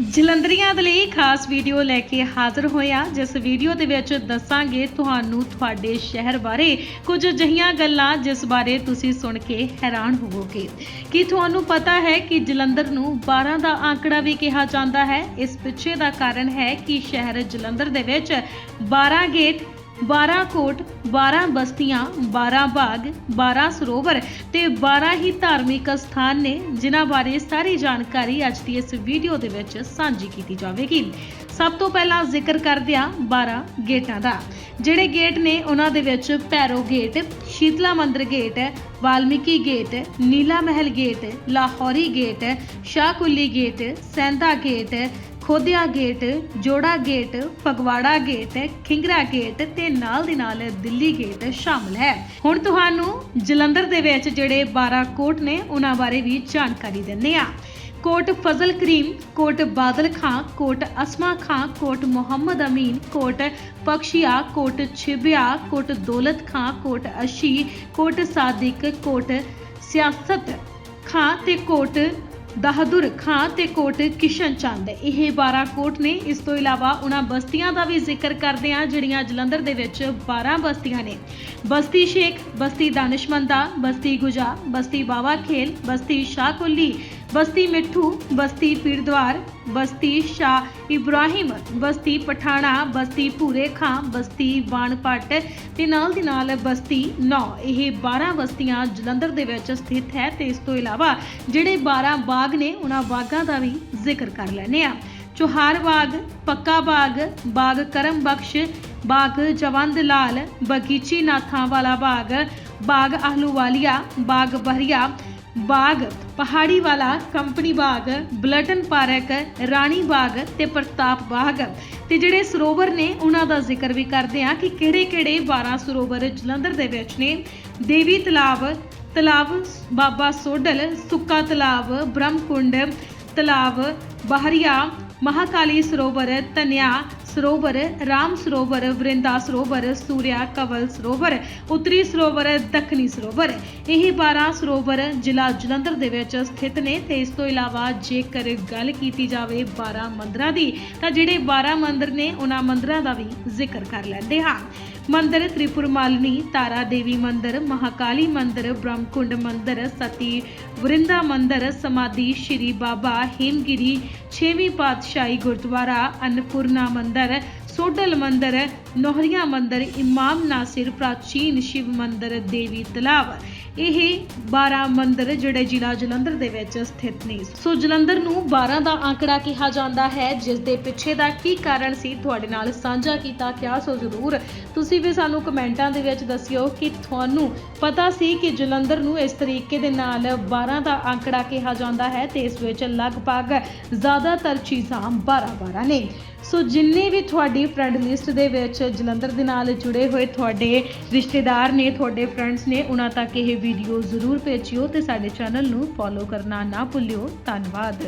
ਜਲੰਧਰੀਆਂ ਦੇ ਲਈ ਖਾਸ ਵੀਡੀਓ ਲੈ ਕੇ ਹਾਜ਼ਰ ਹੋਇਆ। ਜਿਸ ਵੀਡੀਓ ਦੇ ਵਿੱਚ ਦੱਸਾਂਗੇ ਤੁਹਾਨੂੰ ਤੁਹਾਡੇ ਸ਼ਹਿਰ ਬਾਰੇ ਕੁਝ ਅਜਿਹੀਆਂ ਗੱਲਾਂ ਜਿਸ ਬਾਰੇ ਤੁਸੀਂ ਸੁਣ ਕੇ ਹੈਰਾਨ ਹੋਵੋਗੇ। ਕੀ ਤੁਹਾਨੂੰ ਪਤਾ ਹੈ ਕਿ ਜਲੰਧਰ ਨੂੰ 12 ਦਾ ਆંકੜਾ ਵੀ ਕਿਹਾ ਜਾਂਦਾ ਹੈ? ਇਸ ਪਿੱਛੇ ਦਾ ਕਾਰਨ ਹੈ ਕਿ ਸ਼ਹਿਰ ਜਲੰਧਰ ਦੇ ਵਿੱਚ 12 ਗੇਟ 12 ਕੋਟ 12 ਬਸਤੀਆਂ 12 ਬਾਗ 12 ਸਰੋਵਰ ਤੇ 12 ਹੀ ਧਾਰਮਿਕ ਸਥਾਨ ਨੇ, ਜਿਨ੍ਹਾਂ ਬਾਰੇ ਸਾਰੀ ਜਾਣਕਾਰੀ ਅੱਜ ਦੀ ਇਸ ਵੀਡੀਓ ਦੇ ਵਿੱਚ ਸਾਂਝੀ ਕੀਤੀ ਜਾਵੇਗੀ। ਸਭ ਤੋਂ ਪਹਿਲਾਂ ਜ਼ਿਕਰ ਕਰਦੇ ਹਾਂ 12 ਗੇਟਾਂ ਦਾ, ਜਿਹੜੇ ਗੇਟ ਨੇ ਉਹਨਾਂ ਦੇ ਵਿੱਚ Pairo gate, Sheetla Mandir gate Valmiki gate Nila Mahal gate, Lahori gate, Shahkulli gate Sainda gate Khodiya gate, Jora gate, Phagwara gate, Khingra gate ਤੇ ਨਾਲ ਦੀ ਨਾਲ ਦਿੱਲੀ ਗੇਟ ਸ਼ਾਮਲ ਹੈ। ਹੁਣ ਤੁਹਾਨੂੰ ਜਲੰਧਰ ਦੇ ਵਿੱਚ ਜਿਹੜੇ 12 ਕੋਟ ਨੇ, ਉਹਨਾਂ ਬਾਰੇ ਵੀ ਜਾਣਕਾਰੀ ਦਿੰਦੇ ਆ ਕੋਟ ਫਜ਼ਲ ਕਰੀਮ, ਕੋਟ ਬਾਦਲ ਖਾਂ, ਕੋਟ ਅਸਮਾ ਖਾਂ, ਕੋਟ ਮੁਹੰਮਦ ਅਮੀਨ, ਕੋਟ ਬਖਸ਼ੀਆ, ਕੋਟ ਛਿਬਿਆ, ਕੋਟ ਦੌਲਤ ਖਾਂ, ਕੋਟ ਅਸ਼ੀ, ਕੋਟ ਸਾਦਿਕ, ਕੋਟ ਸਿਆਸਤ ਖਾਂ ਤੇ ਕੋਟ ਬਹਾਦੁਰ ਖਾਂ ਤੇ ਕੋਟ ਕਿਸ਼ਨ ਚੰਦ। ਇਹ 12 ਕੋਟ ਨੇ। ਇਸ ਤੋਂ ਇਲਾਵਾ ਉਹਨਾਂ ਬਸਤੀਆਂ ਦਾ ਵੀ ਜ਼ਿਕਰ ਕਰਦੇ ਹਾਂ, ਜਿਹੜੀਆਂ ਜਲੰਧਰ ਦੇ ਵਿੱਚ 12 ਬਸਤੀਆਂ ਨੇ। ਬਸਤੀ ਸ਼ੇਖ, ਬਸਤੀ ਦਾਨਿਸ਼ਮੰਦਾ ਬਸਤੀ ਗੁਜਾ, ਬਸਤੀ ਬਾਵਾ ਖੇਲ, ਬਸਤੀ ਸ਼ਾਹਕੁਲੀ ਬਸਤੀ ਮਿੱਠੂ, ਬਸਤੀ ਪੀਰਦਵਾਰ, ਬਸਤੀ ਸ਼ਾਹ ਇਬਰਾਹਿਮ, ਬਸਤੀ ਪਠਾਣਾ, ਬਸਤੀ ਭੂਰੇ ਖਾਂ, ਬਸਤੀ ਵਾਣਪੱਟ ਤੇ ਨਾਲ ਦੀ ਨਾਲ ਬਸਤੀ 9 ਇਹ 12 ਬਸਤੀਆਂ ਜਲੰਧਰ ਦੇ ਵਿੱਚ ਸਥਿਤ ਹੈ ਤੇ ਇਸ ਤੋਂ ਇਲਾਵਾ ਜਿਹੜੇ 12 ਬਾਗ ਨੇ, ਉਹਨਾਂ ਬਾਗਾਂ ਦਾ ਵੀ ਜ਼ਿਕਰ ਕਰ ਲੈਨੇ ਆ ਚੋਹਾਰ ਬਾਗ, ਪੱਕਾ ਬਾਗ ਬਾਗ ਕਰਮ ਬਖਸ਼, ਬਾਗ ਜਵੰਦ ਲਾਲ, ਬਗੀਚੀ ਨਾਥਾਂ ਵਾਲਾ ਬਾਗ ਬਾਗ ਆਹਲੂਵਾਲੀਆ, ਬਾਗ Bahria Bagh, Pahari Wala, company Bagh, Bolton park, Rani Bagh ਤੇ ਪ੍ਰਤਾਪ ਬਾਗ। ਤੇ ਜਿਹੜੇ ਸਰੋਵਰ ਨੇ, ਉਹਨਾਂ ਦਾ ਜ਼ਿਕਰ ਵੀ ਕਰਦੇ ਆ ਕਿ ਕਿਹੜੇ-ਕਿਹੜੇ 12 ਸਰੋਵਰ ਜਲੰਧਰ ਦੇ ਵਿੱਚ ਨੇ। ਦੇਵੀ ਤਲਾਬ ਤਲਾਬ ਬਾਬਾ ਸੋਡਲ ਸੁੱਕਾ ਤਲਾਬ, ਬ੍ਰਹਮਕੁੰਡ, ਤਲਾਬ, ਬਹਰੀਆ, ਮਹਾਕਾਲੀ ਸਰੋਵਰ ਤਨਿਆ ਸਰੋਵਰ ਰਾਮ ਸਰੋਵਰ ਵਰਿੰਦਾ ਸਰੋਵਰ ਸੂਰਿਆ ਕਵਲ ਸਰੋਵਰ ਉੱਤਰੀ ਸਰੋਵਰ ਦੱਖਣੀ ਸਰੋਵਰ ਇਹ 12 ਸਰੋਵਰ ਜ਼ਿਲ੍ਹਾ ਜਲੰਧਰ ਦੇ ਵਿੱਚ ਸਥਿਤ ਨੇ ਤੇ ਇਸ ਤੋਂ ਇਲਾਵਾ ਜੇਕਰ ਗੱਲ ਕੀਤੀ ਜਾਵੇ 12 ਮੰਦਰਾਂ ਦੀ ਤਾਂ ਜਿਹੜੇ 12 ਮੰਦਰ ਨੇ ਉਹਨਾਂ ਮੰਦਰਾਂ ਦਾ ਵੀ ਜ਼ਿਕਰ ਕਰ ਲੈਂਦੇ ਹਾਂ ਮੰਦਿਰ ਤ੍ਰਿਪੁਰ ਮਾਲਿਨੀ ਤਾਰਾ ਦੇਵੀ ਮੰਦਿਰ, ਮਹਾਕਾਲੀ ਮੰਦਿਰ, ਬ੍ਰਹਮਕੁੰਡ ਮੰਦਿਰ, ਸਤੀ ਵਰਿੰਦਾ ਮੰਦਿਰ, ਸਮਾਧੀ ਸ਼੍ਰੀ ਬਾਬਾ ਹੇਮਗਿਰੀ, ਛੇਵੀਂ ਪਾਤਸ਼ਾਹੀ ਗੁਰਦੁਆਰਾ, ਅਨਪੂਰਨਾ ਮੰਦਿਰ ਸੋਡਲ ਮੰਦਰ ਨੋਹਰੀਆ ਮੰਦਰ, ਇਮਾਮ ਨਾਸਿਰ, ਪ੍ਰਾਚੀਨ ਸ਼ਿਵ ਮੰਦਰ, ਦੇਵੀ ਤਲਾਬ। ਇਹ 12 ਮੰਦਰ ਜਿਹੜੇ ਜ਼ਿਲ੍ਹਾ ਜਲੰਧਰ ਦੇ ਵਿੱਚ ਸਥਿਤ ਨੇ। ਸੋ ਜਲੰਧਰ ਨੂੰ 12 ਦਾ ਆંકੜਾ ਕਿਹਾ ਜਾਂਦਾ ਹੈ ਜਿਸ ਦੇ ਪਿੱਛੇ ਦਾ ਕੀ ਕਾਰਨ ਸੀ, ਤੁਹਾਡੇ ਨਾਲ ਸਾਂਝਾ ਕੀਤਾ ਕਿਆ ਸੋ ਜ਼ਰੂਰ ਤੁਸੀਂ ਵੀ ਸਾਨੂੰ ਕਮੈਂਟਾਂ ਦੇ ਵਿੱਚ ਦੱਸਿਓ ਕਿ ਤੁਹਾਨੂੰ ਪਤਾ ਸੀ ਕਿ ਜਲੰਧਰ ਨੂੰ ਇਸ ਤਰੀਕੇ ਦੇ ਨਾਲ 12 ਦਾ ਆંકੜਾ ਕਿਹਾ ਜਾਂਦਾ ਹੈ ਤੇ ਇਸ ਵਿੱਚ ਲਗਭਗ ਜ਼ਿਆਦਾਤਰ ਚੀਜ਼ਾਂ 12 12 ਨੇ। ਸੋ ਜਿੰਨੇ ਵੀ ਤੁਹਾਡੀ ਤੁਹਾਡੀ ਫਰੈਂਡ ਲਿਸਟ ਦੇ ਵਿੱਚ ਜਲੰਧਰ ਦੇ ਨਾਲ ਜੁੜੇ ਹੋਏ ਤੁਹਾਡੇ ਰਿਸ਼ਤੇਦਾਰ ਨੇ, ਤੁਹਾਡੇ ਫਰੈਂਡਸ ਨੇ, ਉਹਨਾਂ ਤੱਕ ਇਹ ਵੀਡੀਓ ਜ਼ਰੂਰ ਭੇਜਿਓ ਤੇ ਸਾਡੇ ਚੈਨਲ ਨੂੰ ਫੋਲੋ ਕਰਨਾ ਨਾ ਭੁੱਲਿਓ। ਧੰਨਵਾਦ।